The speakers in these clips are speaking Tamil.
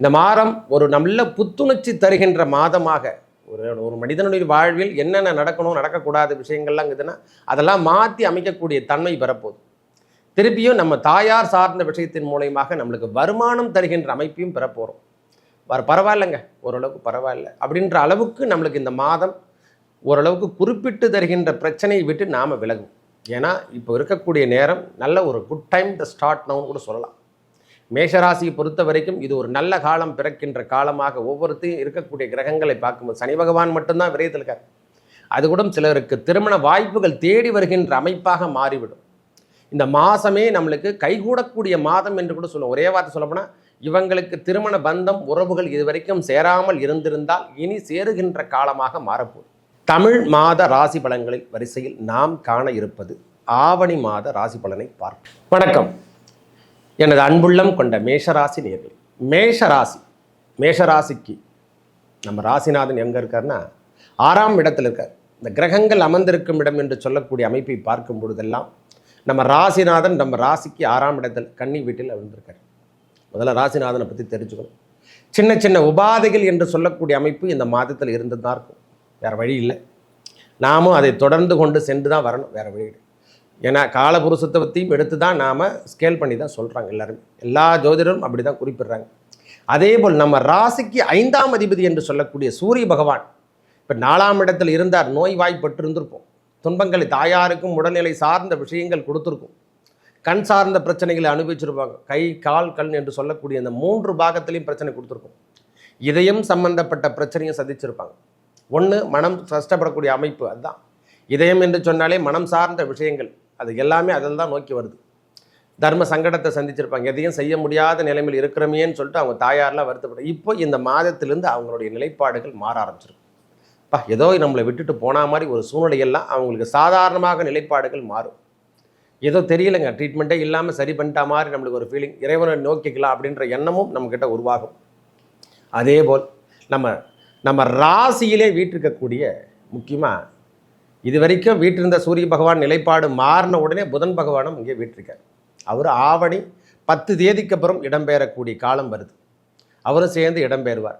இந்த மாதம் ஒரு நல்ல புத்துணர்ச்சி தருகின்ற மாதமாக ஒரு ஒரு மனிதனுடைய வாழ்வில் என்னென்ன நடக்கணும் நடக்கக்கூடாத விஷயங்கள்லாம் இருக்குதுன்னா அதெல்லாம் மாற்றி அமைக்கக்கூடிய தன்மை பெறப்போகுது திருப்பியும் நம்ம தாயார் சார்ந்த விஷயத்தின் மூலயமாக நம்மளுக்கு வருமானம் தருகின்ற அமைப்பையும் பெறப்போகிறோம் வர பரவாயில்லைங்க ஓரளவுக்கு பரவாயில்ல. அப்படின்ற அளவுக்கு நம்மளுக்கு இந்த மாதம் ஓரளவுக்கு குறிப்பிட்டு தருகின்ற பிரச்சனையை விட்டு நாம் விலகும். ஏன்னா இப்போ இருக்கக்கூடிய நேரம் நல்ல ஒரு குட் டைம் த ஸ்டார்ட் நவுன்னு கூட சொல்லலாம். மேஷராசியை பொறுத்த வரைக்கும் இது ஒரு நல்ல காலம் பிறக்கின்ற காலமாக ஒவ்வொருத்தையும் இருக்கக்கூடிய கிரகங்களை பார்க்கும்போது சனி பகவான் மட்டும்தான் விரயத்தில் இருக்கார். அது கூட சிலருக்கு திருமண வாய்ப்புகள் தேடி வருகின்ற அமைப்பாக மாறிவிடும். இந்த மாதமே நம்மளுக்கு கைகூடக்கூடிய மாதம் என்று கூட சொல்லுவோம். ஒரே வார்த்தை சொல்லப்போனால் இவங்களுக்கு திருமண பந்தம் உறவுகள் இதுவரைக்கும் சேராமல் இருந்திருந்தால் இனி சேருகின்ற காலமாக மாறப்போகுது. தமிழ் மாத ராசி பலன்களில் வரிசையில் நாம் காண இருப்பது ஆவணி மாத ராசி பலனை பார்ப்போம். வணக்கம். எனது அன்புள்ளம் கொண்ட மேஷராசி நேர்கள் மேஷராசி மேஷராசிக்கு நம்ம ராசிநாதன் எங்கே இருக்காருன்னா ஆறாம் இடத்துல இருக்கார். இந்த கிரகங்கள் அமர்ந்திருக்கும் இடம் என்று சொல்லக்கூடிய அமைப்பை பார்க்கும் பொழுதெல்லாம் நம்ம ராசிநாதன் நம்ம ராசிக்கு ஆறாம் இடத்தில் கன்னி வீட்டில் அமர்ந்திருக்கார். முதல்ல ராசிநாதனை பற்றி தெரிஞ்சுக்கணும். சின்ன சின்ன உபாதைகள் என்று சொல்லக்கூடிய அமைப்பு இந்த மாதத்தில் இருந்து தான் இருக்கும். வேறு வழி இல்லை. நாமும் அதை தொடர்ந்து கொண்டு சென்று தான் வரணும். வேறு வழி இல்லை. ஏன்னா காலபுருஷத்தை பற்றியும் எடுத்து தான் நாம் ஸ்கேல் பண்ணி தான் சொல்கிறாங்க எல்லாருமே. எல்லா ஜோதிடரும் அப்படி தான் குறிப்பிடுறாங்க. அதே போல் நம்ம ராசிக்கு ஐந்தாம் அதிபதி என்று சொல்லக்கூடிய சூரிய பகவான் இப்போ நாலாம் இடத்தில் இருந்தார் நோய் இருந்திருப்போம் துன்பங்களை தாயாருக்கும் உடல்நிலை சார்ந்த விஷயங்கள் கொடுத்துருக்கும். கண் சார்ந்த பிரச்சனைகளை அனுபவிச்சிருப்பாங்க. கை கால் கண் என்று சொல்லக்கூடிய அந்த மூன்று பாகத்திலையும் பிரச்சனை கொடுத்துருக்கும். இதயம் சம்பந்தப்பட்ட பிரச்சனையும் சந்திச்சிருப்பாங்க. ஒன்று மனம் கஷ்டப்படக்கூடிய அமைப்பு அதுதான். இதயம் என்று சொன்னாலே மனம் சார்ந்த விஷயங்கள். அது எல்லாமே அதில் தான் நோக்கி வருது. தர்ம சங்கடத்தை சந்திச்சிருப்பாங்க. எதையும் செய்ய முடியாத நிலைமையில் இருக்கிறமேன்னு சொல்லிட்டு அவங்க தாயாரெலாம் வருத்தப்படும் இப்போ இந்த மாதத்திலிருந்து அவங்களுடைய நிலைப்பாடுகள் மாற ஆரம்பிச்சிருக்கு. பா ஏதோ நம்மளை விட்டுட்டு போன மாதிரி ஒரு சூழ்நிலையெல்லாம் அவங்களுக்கு சாதாரணமாக நிலைப்பாடுகள் மாறும். ஏதோ தெரியலைங்க ட்ரீட்மெண்ட்டே இல்லாமல் சரி பண்ணிட்டா மாதிரி நம்மளுக்கு ஒரு ஃபீலிங் இறைவனை நோக்கிக்கலாம் அப்படின்ற எண்ணமும் நம்மக்கிட்ட உருவாகும். அதே போல் நம்ம நம்ம ராசியிலே வீட்டிருக்கக்கூடிய முக்கியமாக இது வரைக்கும் வீட்டிருந்த சூரிய பகவான் நிலைப்பாடு மாறின உடனே புதன் பகவானும் இங்கே வீட்டிருக்கார் அவர் ஆவணி பத்து தேதிக்கு அப்புறம் இடம்பெயரக்கூடிய காலம் வருது. அவரும் சேர்ந்து இடம்பெயர்வார்.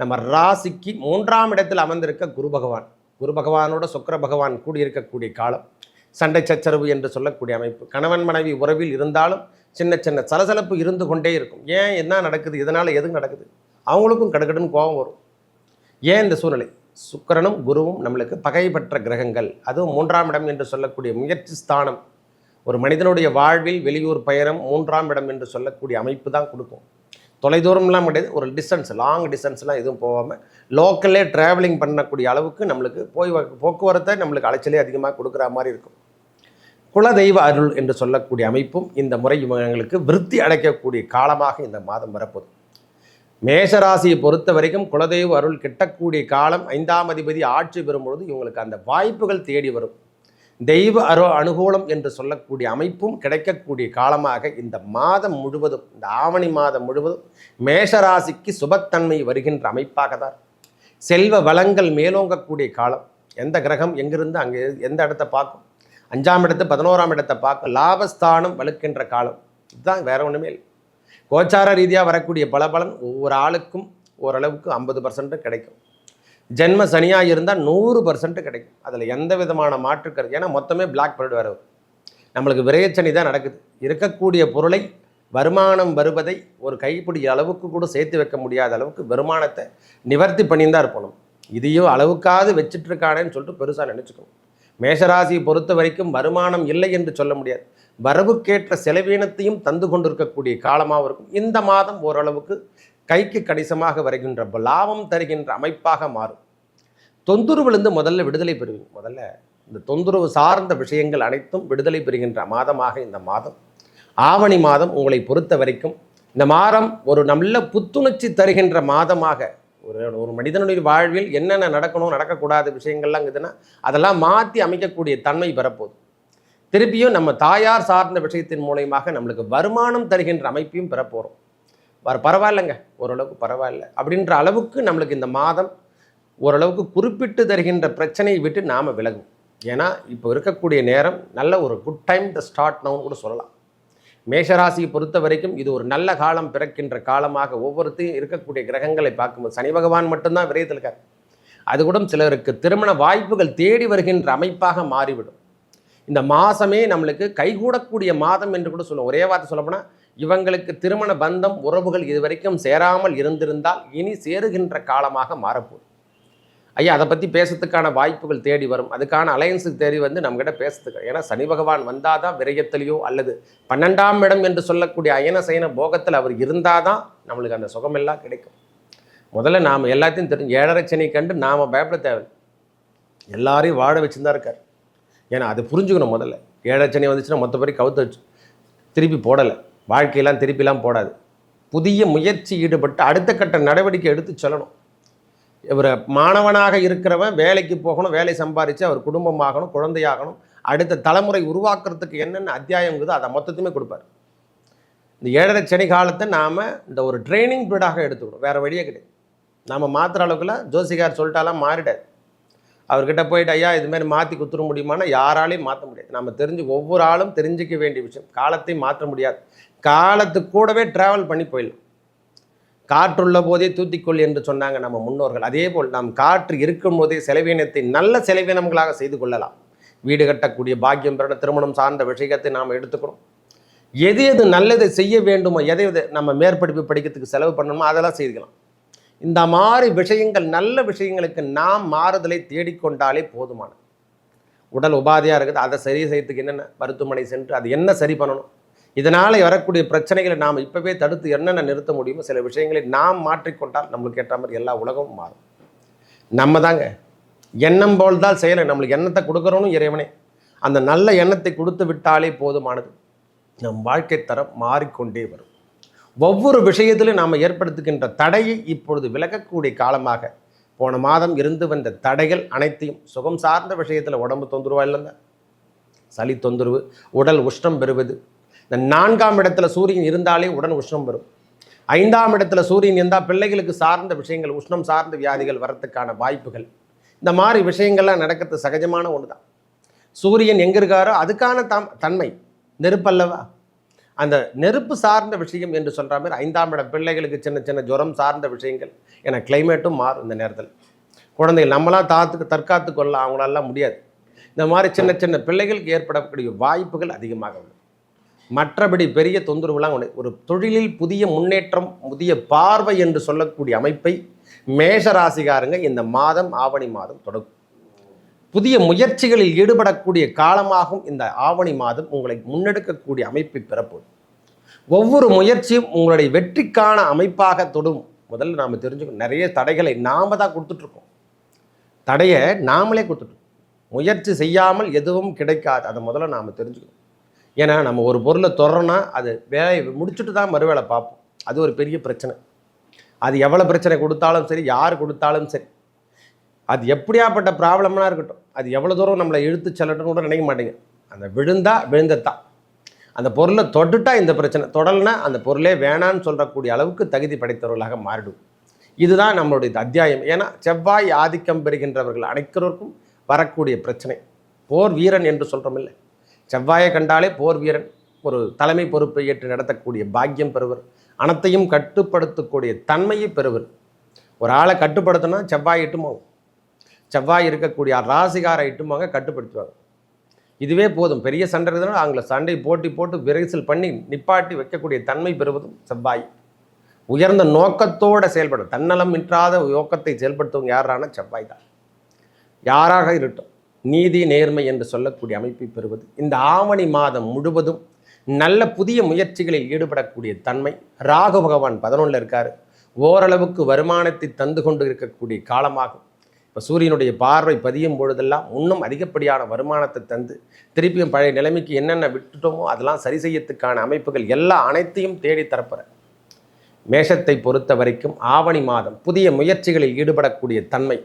நம்ம ராசிக்கு மூன்றாம் இடத்தில் அமர்ந்திருக்க குரு பகவான். குரு பகவானோட சுக்கர பகவான் கூடியிருக்கக்கூடிய காலம். சண்டை சச்சரவு என்று சொல்லக்கூடிய அமைப்பு. கணவன் மனைவி உறவில் இருந்தாலும் சின்ன சின்ன சலசலப்பு இருந்து கொண்டே இருக்கும். ஏன் என்ன நடக்குது? இதனால் எதுவும் நடக்குது? அவங்களுக்கும் கடகடுன்னு கோபம் வரும். ஏன் இந்த சூழ்நிலை? சுக்கரனும் குருவும் நம்மளுக்கு பகைப்பற்ற கிரகங்கள். அதுவும் மூன்றாம் இடம் என்று சொல்லக்கூடிய முயற்சி ஸ்தானம். ஒரு மனிதனுடைய வாழ்வில் வெளியூர் பயணம் மூன்றாம் இடம் என்று சொல்லக்கூடிய அமைப்பு தான் கொடுக்கும். தொலைதூரம்லாம் கிடையாது ஒரு டிஸ்டன்ஸ் லாங் டிஸ்டன்ஸ்லாம் எதுவும் போகாமல் லோக்கல்லே ட்ராவலிங் பண்ணக்கூடிய அளவுக்கு நம்மளுக்கு போய் வ- போக்குவரத்தை நம்மளுக்கு அலைச்சலே அதிகமாக கொடுக்குற மாதிரி இருக்கும். குலதெய்வ அருள் என்று சொல்லக்கூடிய அமைப்பும் இந்த முறை இவங்களுக்கு விருத்தி அடைக்கக்கூடிய காலமாக இந்த மாதம் வரப்போகுது. மேஷராசியை பொறுத்த வரைக்கும் குலதெய்வ அருள் கிட்டக்கூடிய காலம் ஐந்தாம் அதிபதி ஆட்சி பெறும்பொழுது இவங்களுக்கு அந்த வாய்ப்புகள் தேடி வரும். தெய்வ அரு அனுகூலம் என்று சொல்லக்கூடிய அமைப்பும் கிடைக்கக்கூடிய காலமாக இந்த மாதம் முழுவதும் இந்த ஆவணி மாதம் முழுவதும் மேஷராசிக்கு சுபத்தன்மை வருகின்ற அமைப்பாக தான். செல்வ வளங்கள் மேலோங்கக்கூடிய காலம். எந்த கிரகம் எங்கிருந்து அங்கே எந்த இடத்த பார்க்கும்? அஞ்சாம் இடத்து பதினோராம் இடத்தை பார்க்கும் லாபஸ்தானம் வலுக்கின்ற காலம். இதுதான் வேற ஒன்றுமே இல்லை. கோச்சார ரீதியாக வரக்கூடிய பலபலன் ஒவ்வொரு ஆளுக்கும் ஓரளவுக்கு ஐம்பது பர்சன்ட் கிடைக்கும். ஜென்ம சனியாக இருந்தால் நூறு பர்சன்ட் கிடைக்கும். அதில் எந்த விதமான மாற்று கருத்து ஏன்னா மொத்தமே பிளாக் பீரியட் வரும். நம்மளுக்கு விரயச்சனி தான் நடக்குது. இருக்கக்கூடிய பொருளை வருமானம் வருவதை ஒரு கைப்பிடி அளவுக்கு கூட சேர்த்து வைக்க முடியாத அளவுக்கு வருமானத்தை நிவர்த்தி பண்ணியிருந்தா இருப்பணும் இதையும் அளவுக்காவது வச்சுட்டு இருக்கானேன்னு சொல்லிட்டு பெருசாக நினச்சிக்கணும். மேஷராசியை பொறுத்த வரைக்கும் வருமானம் இல்லை என்று சொல்ல முடியாது. வரவுக்கேற்ற செலவீனத்தையும் தந்து கொண்டிருக்கக்கூடிய காலமாக இருக்கும். இந்த மாதம் ஓரளவுக்கு கைக்கு கணிசமாக வருகின்ற லாபம் தருகின்ற அமைப்பாக மாறும். தொந்தரவுலேருந்து முதல்ல விடுதலை பெறுவீங்க. முதல்ல இந்த தொந்தரவு சார்ந்த விஷயங்கள் அனைத்தும் விடுதலை பெறுகின்ற மாதமாக இந்த மாதம். ஆவணி மாதம் உங்களை பொறுத்த வரைக்கும் இந்த மாதம் ஒரு நல்ல புத்துணர்ச்சி தருகின்ற மாதமாக ஒரு ஒரு மனிதனுடைய வாழ்வில் என்னென்ன நடக்கணும் நடக்கக்கூடாத விஷயங்கள்லாம் இருக்குதுன்னா அதெல்லாம் மாற்றி அமைக்கக்கூடிய தன்மை பெறப்போகுது திருப்பியும் நம்ம தாயார் சார்ந்த விஷயத்தின் மூலயமாக நம்மளுக்கு வருமானம் தருகின்ற அமைப்பையும் பெறப்போகிறோம் வர பரவாயில்லைங்க. ஓரளவுக்கு பரவாயில்ல. அப்படின்ற அளவுக்கு நம்மளுக்கு இந்த மாதம் ஓரளவுக்கு குறிப்பிட்டு தருகின்ற பிரச்சனையை விட்டு நாம் விலகும். ஏன்னா இப்போ இருக்கக்கூடிய நேரம் நல்ல ஒரு குட் டைம் த ஸ்டார்ட் நவுன்னு கூட சொல்லலாம். மேஷராசியை பொறுத்த வரைக்கும் இது ஒரு நல்ல காலம் பிறக்கின்ற காலமாக ஒவ்வொருத்தையும் இருக்கக்கூடிய கிரகங்களை பார்க்கும்போது சனி பகவான் மட்டும்தான் விரயத்தில் இருக்கார். அது கூட சிலருக்கு திருமண வாய்ப்புகள் தேடி வருகின்ற அமைப்பாக மாறிவிடும். இந்த மாதமே நம்மளுக்கு கைகூடக்கூடிய மாதம் என்று கூட சொல்லுவோம். ஒரே வார்த்தை சொல்லப்போனால் இவங்களுக்கு திருமண பந்தம் உறவுகள் இதுவரைக்கும் சேராமல் இருந்திருந்தால் இனி சேருகின்ற காலமாக மாறப்போகுது. ஐயா அதை பற்றி பேசுறதுக்கான வாய்ப்புகள் தேடி வரும். அதுக்கான அலையன்ஸுக்கு தேடி வந்து நம்மகிட்ட பேசுறதுக்கு. ஏன்னா சனி பகவான் வந்தால் தான் விரயத்திலையோ அல்லது பன்னெண்டாம் இடம் என்று சொல்லக்கூடிய அயன சயன போகத்தில் அவர் இருந்தால் தான் நம்மளுக்கு அந்த சுகமெல்லாம் கிடைக்கும். முதல்ல நாம் எல்லாத்தையும் தெரிஞ்சு ஏழரை சனி கண்டு நாம் பயப்பட தேவை எல்லாரையும் வாழ வச்சுருந்தா தான் இருக்கார். ஏன்னா அது புரிஞ்சுக்கணும் முதல்ல. ஏழரை சனி வந்துச்சுன்னா மொத்த பேர் கவுத்து வச்சு திருப்பி போடலை. வாழ்க்கையெல்லாம் திருப்பிலாம் போடாது. புதிய முயற்சி ஈடுபட்டு அடுத்த கட்ட நடவடிக்கை எடுத்து சொல்லணும். இவர் மாணவனாக இருக்கிறவன் வேலைக்கு போகணும் வேலை சம்பாதிச்சு அவர் குடும்பமாகணும் குழந்தையாகணும் அடுத்த தலைமுறை உருவாக்குறதுக்கு என்னென்ன அத்தியாயம் அதை மொத்தத்துமே கொடுப்பார். இந்த ஏழரை சனி காலத்தை நாம் இந்த ஒரு ட்ரைனிங் பீரியடாக எடுத்துக்கணும். வேறு வழியே கிடையாது. நாம் மாத்திர அளவுக்குலாம் ஜோசிகார் சொல்லிட்டாலாம் மாறிடாது. அவர்கிட்ட போயிட்டு ஐயா இதுமாரி மாற்றி குத்துற முடியுமானா யாராலையும் மாற்ற முடியாது. நம்ம தெரிஞ்சு ஒவ்வொரு ஆளும் தெரிஞ்சிக்க வேண்டிய விஷயம். காலத்தையும் மாற்ற முடியாது. காலத்து கூடவே ட்ராவல் பண்ணி போயிடலாம். காற்றுள்ள போதே தூத்திக்கொள் என்று சொன்னாங்க நம்ம முன்னோர்கள். அதே போல் நாம் காற்று இருக்கும் போதே செலவீனத்தை நல்ல செலவீனங்களாக செய்து கொள்ளலாம். வீடு கட்டக்கூடிய பாக்கியம் பெற திருமணம் சார்ந்த விஷயத்தை நாம் எடுத்துக்கணும். எது எது நல்லதை செய்ய வேண்டுமோ எதை எது நம்ம மேற்படிப்பு படிக்கிறதுக்கு செலவு பண்ணணுமோ அதெல்லாம் செய்துக்கலாம். இந்த மாதிரி விஷயங்கள் நல்ல விஷயங்களுக்கு நாம் மாறுதலை தேடிக்கொண்டாலே போதுமானது. உடல் உபாதையாக இருக்குது அதை சரி செய்யறதுக்கு என்னென்ன மருத்துவமனை சென்று அது என்ன சரி பண்ணணும்? இதனால் வரக்கூடிய பிரச்சனைகளை நாம் இப்போவே தடுத்து என்னென்ன நிறுத்த முடியுமோ சில விஷயங்களை நாம் மாற்றிக்கொண்டால் நம்மளுக்கு ஏற்ற மாதிரி எல்லா உலகமும் மாறும். நம்ம தாங்க எண்ணம் போல் தான் செயலை நம்மளுக்கு எண்ணத்தை கொடுக்குறோன்னு இறைவனே அந்த நல்ல எண்ணத்தை கொடுத்து விட்டாலே போதுமானது. நம் வாழ்க்கை தரம் மாறிக்கொண்டே வரும். ஒவ்வொரு விஷயத்திலும் நாம் ஏற்படுத்துகின்ற தடையை இப்பொழுது விலகக்கூடிய காலமாக போன மாதம் இருந்து வந்த தடைகள் அனைத்தையும் சுகம் சார்ந்த விஷயத்தில் உடம்பு தொந்தரவா இல்லைங்க. சளி தொந்தரவு உடல் உஷ்ணம் பெறுவது. இந்த நான்காம் இடத்துல சூரியன் இருந்தாலே உடன் உஷ்ணம் வரும். ஐந்தாம் இடத்துல சூரியன் இருந்தால் பிள்ளைகளுக்கு சார்ந்த விஷயங்கள் உஷ்ணம் சார்ந்த வியாதிகள் வரத்துக்கான வாய்ப்புகள். இந்த மாதிரி விஷயங்கள்லாம் நடக்கிறது சகஜமான ஒன்று தான் சூரியன் எங்கே இருக்காரோ அதுக்கான தம் தன்மை. நெருப்பல்லவா? அந்த நெருப்பு சார்ந்த விஷயம் என்று சொல்கிற மாதிரி ஐந்தாம் இடம் பிள்ளைகளுக்கு சின்ன சின்ன ஜுரம் சார்ந்த விஷயங்கள். ஏன்னா கிளைமேட்டும் மாறும் இந்த நேரத்தில். குழந்தைகள் நம்மளாம் தாத்துக்கு தற்காத்து கொள்ள அவங்களாலாம் முடியாது. இந்த மாதிரி சின்ன சின்ன பிள்ளைகளுக்கு ஏற்படக்கூடிய வாய்ப்புகள் அதிகமாக உள்ளது மற்றபடி பெரிய தொந்தரவுலாம் உண்டு. ஒரு தொழிலில் புதிய முன்னேற்றம் புதிய பார்வை என்று சொல்லக்கூடிய அமைப்பை மேஷ ராசிகாரங்க இந்த மாதம் ஆவணி மாதம் தொடக்கும். புதிய முயற்சிகளில் ஈடுபடக்கூடிய காலமாகும் இந்த ஆவணி மாதம் உங்களை முன்னெடுக்கக்கூடிய அமைப்பை பிறப்பு ஒவ்வொரு முயற்சியும் உங்களுடைய வெற்றிக்கான அமைப்பாக தொடும். முதல்ல நாம் தெரிஞ்சுக்கணும். நிறைய தடைகளை நாம தான் கொடுத்துட்ருக்கோம். தடையை நாமளே கொடுத்துட்ருக்கோம். முயற்சி செய்யாமல் எதுவும் கிடைக்காது. அதை முதல்ல நாம் தெரிஞ்சுக்கணும். ஏன்னா நம்ம ஒரு பொருளை தொடறோன்னா அது வேலையை முடிச்சுட்டு தான் மறுவேளை பார்ப்போம். அது ஒரு பெரிய பிரச்சனை. அது எவ்வளோ பிரச்சனை கொடுத்தாலும் சரி யார் கொடுத்தாலும் சரி. அது எப்படியாப்பட்ட ப்ராப்ளம்னா இருக்கட்டும். அது எவ்வளோ தூரம் நம்மளை இழுத்து செல்லட்டும்னு கூட நினைக்க மாட்டேங்க. அந்த விழுந்தா விழுந்தத்தான். அந்த பொருளை தொட்டுட்டா இந்த பிரச்சனை. தொடல்னா அந்த பொருளே வேணான்னு சொல்கிறக்கூடிய அளவுக்கு தகுதி படைத்தவர்களாக மாறிடும். இதுதான் நம்மளுடைய அத்தியாயம். ஏன்னா செவ்வாய் ஆதிக்கம் பெறுகின்றவர்கள் அனைக்கிறவருக்கும் வரக்கூடிய பிரச்சனை. போர் வீரன் என்று சொல்கிறோமில்ல செவ்வாயை கண்டாலே போர் வீரன். ஒரு தலைமை பொறுப்பை ஏற்று நடத்தக்கூடிய பாக்கியம் பெறுவர். அனைத்தையும் கட்டுப்படுத்தக்கூடிய தன்மையை பெறுவர். ஒரு ஆளை கட்டுப்படுத்தினா செவ்வாய் இட்டுமாகும் செவ்வாய் இருக்கக்கூடிய ராசிகாரை இட்டுமாங்க கட்டுப்படுத்துவாங்க. இதுவே போதும். பெரிய சண்டை இருந்தாலும் அவங்கள சண்டை போட்டி போட்டு விரைசல் பண்ணி நிப்பாட்டி வைக்கக்கூடிய தன்மை பெறுவதும் செவ்வாய். உயர்ந்த நோக்கத்தோடு செயல்படும். தன்னலம் இன்றாத நோக்கத்தை செயல்படுத்துவங்க யாரான செவ்வாய் தான். யாராக இருக்கட்டும் நீதி நேர்மை என்று சொல்லக்கூடிய அமைப்பை பெறுவது. இந்த ஆவணி மாதம் முழுவதும் நல்ல புதிய முயற்சிகளில் ஈடுபடக்கூடிய தன்மை. ராகு பகவான் பதினொன்றில் இருக்கார். ஓரளவுக்கு வருமானத்தை தந்து கொண்டு இருக்கக்கூடிய காலமாகும். இப்போ சூரியனுடைய பார்வை பதியும் பொழுதெல்லாம் இன்னும் அதிகப்படியான வருமானத்தை தந்து திருப்பியும் பழைய நிலைமைக்கு என்னென்ன விட்டுட்டோமோ அதெல்லாம் சரி செய்யறதுக்கான அமைப்புகள் எல்லா அனைத்தையும் தேடி தரப்புற. மேஷத்தை பொறுத்த வரைக்கும் ஆவணி மாதம் புதிய முயற்சிகளில் ஈடுபடக்கூடிய தன்மை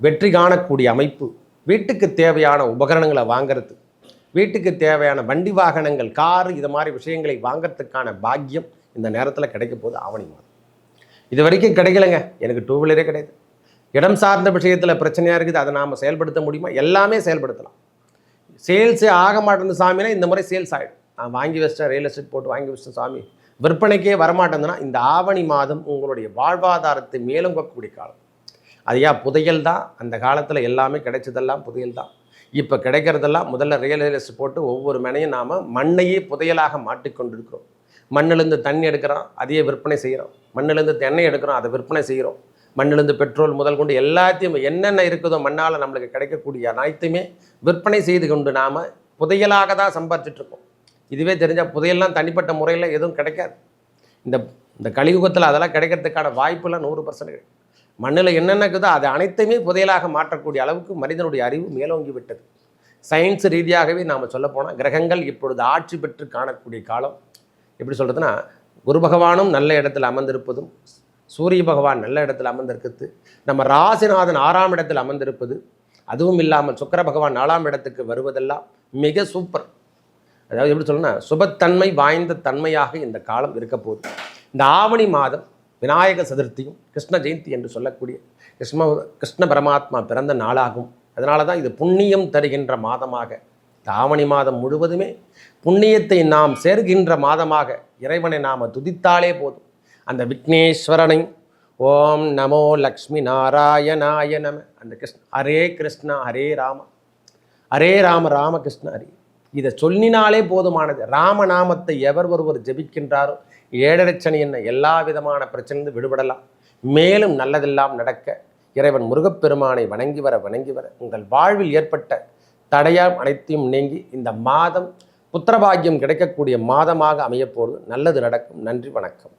வெற்றி காணக்கூடிய அமைப்பு வீட்டுக்கு தேவையான உபகரணங்களை வாங்கிறது வீட்டுக்கு தேவையான வண்டி வாகனங்கள் கார் இது மாதிரி விஷயங்களை வாங்கிறதுக்கான பாக்கியம் இந்த நேரத்தில் கிடைக்க போகுது ஆவணி மாதம். இது வரைக்கும் கிடைக்கலைங்க. எனக்கு டூ வீலரே கிடையாது. இடம் சார்ந்த விஷயத்தில் பிரச்சனையாக இருக்குது அதை நாம் செயல்படுத்த முடியுமா? எல்லாமே செயல்படுத்தலாம். சேல்ஸே ஆக மாட்டேங்குது சாமினா இந்த முறை சேல்ஸ் ஆகிடும் நான் வாங்கி வச்சிட்டேன் ரியல் எஸ்டேட் போட்டு வாங்கி வச்சிட்டேன் சாமி விற்பனைக்கே வரமாட்டேங்குதுன்னா இந்த ஆவணி மாதம் உங்களுடைய வாழ்வாதாரத்தை மேலும் கொக்கக்கூடிய காலம். அது ஏன் புதையல் தான். அந்த காலத்தில் எல்லாமே கிடைச்சதெல்லாம் புதையல் தான். இப்போ கிடைக்கிறதெல்லாம் முதல்ல ரியல் எஸ்டேட் போட்டு ஒவ்வொரு மனையும் நாம் மண்ணையே புதையலாக மாட்டிக்கொண்டிருக்கிறோம் மண்ணிலேருந்து தண்ணி எடுக்கிறோம் அதையே விற்பனை செய்கிறோம். மண்ணிலேருந்து தென்னை எடுக்கிறோம் அதை விற்பனை செய்கிறோம். மண்ணிலிருந்து பெட்ரோல் முதல் கொண்டு எல்லாத்தையும் என்னென்ன இருக்குதோ மண்ணால் நம்மளுக்கு கிடைக்கக்கூடிய அனைத்துமே விற்பனை செய்து கொண்டு நாம் புதையலாக தான் சம்பாதிச்சிட்டுருக்கோம் இதுவே தெரிஞ்சால் புதையல்லாம் தனிப்பட்ட முறையில் எதுவும் கிடைக்காது. இந்த இந்த கலியுகத்தில் அதெல்லாம் கிடைக்கிறதுக்கான வாய்ப்புலாம் நூறு பர்சன்ட் கிடைக்கும் மண்ணில் என்னென்ன இருக்குதோ அது அனைத்தையுமே புதையலாக மாற்றக்கூடிய அளவுக்கு மனிதனுடைய அறிவு மேலோங்கி விட்டது. சயின்ஸ் ரீதியாகவே நாம் சொல்லப்போனால் கிரகங்கள் இப்பொழுது ஆட்சி பெற்று காணக்கூடிய காலம். எப்படி சொல்கிறதுனா குரு பகவானும் நல்ல இடத்தில் அமர்ந்திருப்பதும் சூரிய பகவான் நல்ல இடத்தில் அமர்ந்திருக்கிறது. நம்ம ராசிநாதன் ஆறாம் இடத்தில் அமர்ந்திருப்பது அதுவும் இல்லாமல் சுக்கர பகவான் நாலாம் இடத்துக்கு வருவதெல்லாம் மிக சூப்பர் அதாவது எப்படி சொல்லணும்னா சுபத்தன்மை வாய்ந்த தன்மையாக இந்த காலம் இருக்க போகுது. இந்த ஆவணி மாதம் விநாயக சதுர்த்தியும் கிருஷ்ண ஜெயந்தி என்று சொல்லக்கூடிய கிருஷ்ண கிருஷ்ண பரமாத்மா பிறந்த நாளாகும். அதனால தான் இது புண்ணியம் தருகின்ற மாதமாக. இந்த ஆவணி மாதம் முழுவதுமே புண்ணியத்தை நாம் சேர்கின்ற மாதமாக இறைவனை நாம் துதித்தாலே போதும். அந்த விக்னேஸ்வரனை ஓம் நமோ லக்ஷ்மி நாராயணாய நம. அந்த கிருஷ்ண ஹரே கிருஷ்ணா ஹரே ராம. ஹரே ராம ராமகிருஷ்ண ஹரி. இதை சொல்லினாலே போதுமானது. ராமநாமத்தை எவர் ஒருவர் ஜெபிக்கின்றாரோ ஏழரைச்சனி என்ன எல்லா விதமான பிரச்சனைந்து விடுபடலாம். மேலும் நல்லதெல்லாம் நடக்க இறைவன் முருகப்பெருமானை வணங்கி வர வணங்கி வர உங்கள் வாழ்வில் ஏற்பட்ட தடையாம் அனைத்தையும் நீங்கி இந்த மாதம் புத்திரபாகியம் கிடைக்கக்கூடிய மாதமாக அமையப்போது நல்லது நடக்கும். நன்றி வணக்கம்.